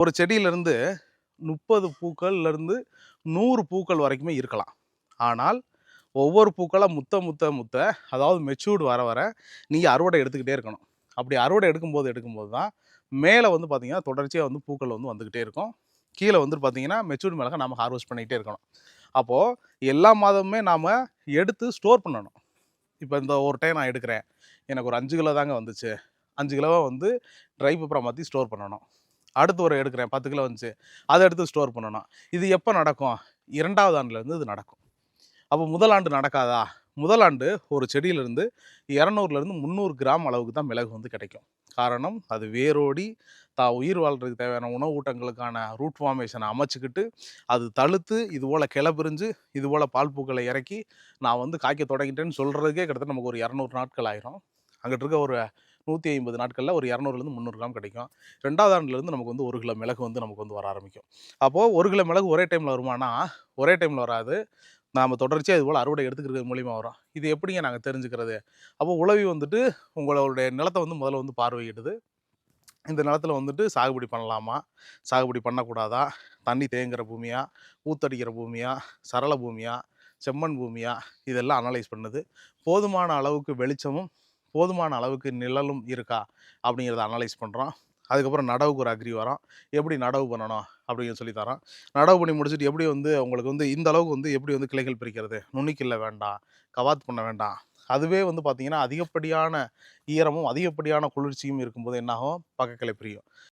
ஒரு செடியிலேருந்து முப்பது பூக்கள்லேருந்து நூறு பூக்கள் வரைக்குமே இருக்கலாம். ஆனால் ஒவ்வொரு பூக்களாக முத்த முத்த முத்த அதாவது மெச்சூர்டு வர வர நீங்கள் அறுவடை எடுத்துக்கிட்டே இருக்கணும். அப்படி அறுவடை எடுக்கும்போது எடுக்கும்போது தான் மேலே வந்து பார்த்திங்கன்னா தொடர்ச்சியாக வந்து பூக்கள் வந்து வந்துக்கிட்டே இருக்கும். கீழே வந்து பார்த்தீங்கன்னா மெச்சூர்டு மிளகா நம்ம ஹார்வெஸ்ட் பண்ணிக்கிட்டே இருக்கணும். அப்போது எல்லா மாதமுமே நாம் எடுத்து ஸ்டோர் பண்ணணும். இப்போ இந்த ஒரு டைம் நான் எடுக்கிறேன். எனக்கு ஒரு அஞ்சு கிலோ தாங்க வந்துச்சு. அஞ்சு கிலோவை வந்து ட்ரை பேப்பரை மாற்றி ஸ்டோர் பண்ணணும். அடுத்து ஒரு எடுக்கிறேன். பத்து கிலோ வந்துச்சு. அதை எடுத்து ஸ்டோர் பண்ணணும். இது எப்போ நடக்கும்? இரண்டாவது ஆண்டுலேருந்து இது நடக்கும். அப்போ முதல் ஆண்டு நடக்காதா? முதல் ஆண்டு ஒரு செடியிலேருந்து இரநூறுலேருந்து முந்நூறு கிராம் அளவுக்கு தான் மிளகு வந்து கிடைக்கும். காரணம் அது வேரோடி தா உயிர் வாழ்கிறதுக்கு தேவையான உணவு ஊட்டங்களுக்கான ரூட் ஃபார்மேஷனை அமைச்சிக்கிட்டு அது தழுத்து இது போல் கிளை பிரிஞ்சு இது போல் பால் பூக்களை இறக்கி நான் வந்து காய்க்க தொடங்கிட்டேன்னு சொல்கிறதுக்கே கிட்டத்தட்ட நமக்கு ஒரு இரநூறு நாட்கள் ஆயிரும். அங்கிட்டு இருக்க ஒரு நூற்றி ஐம்பது நாட்களில் ஒரு இரநூறுலேருந்து முந்நூறு கிராம் கிடைக்கும். ரெண்டாவது ஆண்டுலேருந்து நமக்கு வந்து ஒரு கிலோ மிளகு வந்து நமக்கு வந்து வர ஆரம்பிக்கும். அப்போது ஒரு கிலோ மிளகு ஒரே டைமில் வருமானா? ஒரே டைமில் வராது. நாம் தொடர்ச்சியாக இது போல் அறுவடை எடுத்துக்கிறது மூலியமாக வரும். இது எப்படிங்க நாங்கள் தெரிஞ்சுக்கிறது? அப்போ உழவி வந்துட்டு உங்களுடைய நிலத்தை வந்து முதல்ல வந்து பார்வையிடுது. இந்த நிலத்துல வந்துட்டு சாகுபடி பண்ணலாமா? சாகுபடி பண்ணக்கூடாதா? தண்ணி தேங்குகிற பூமியா? ஊத்தடிக்கிற பூமியா? சரள பூமியா? செம்மண் பூமியா? இதெல்லாம் அனலைஸ் பண்ணுது. போதுமான அளவுக்கு வெளிச்சமும் போதுமான அளவுக்கு நிழலும் இருக்கா? அப்படிங்கிறத அனலைஸ் பண்ணுறோம் அதுக்கப்புறம் நடவுக்கு ஒரு அக்ரி வரோம் எப்படி நடவு பண்ணணும்? அப்படின்னு சொல்லி தரோம் நடவு பண்ணி முடிச்சுட்டு எப்படி வந்து உங்களுக்கு வந்து இந்த அளவுக்கு வந்து எப்படி வந்து கிளைகள் பிரிக்கிறது நுண்ணிக்கில்ல வேண்டாம். கவாத் பண்ண வேண்டாம். அதுவே வந்து பார்த்திங்கன்னா அதிகப்படியான ஈரமும் அதிகப்படியான குளிர்ச்சியும் இருக்கும்போது என்னாகும்? பக்கக்கிளை பிரியும்.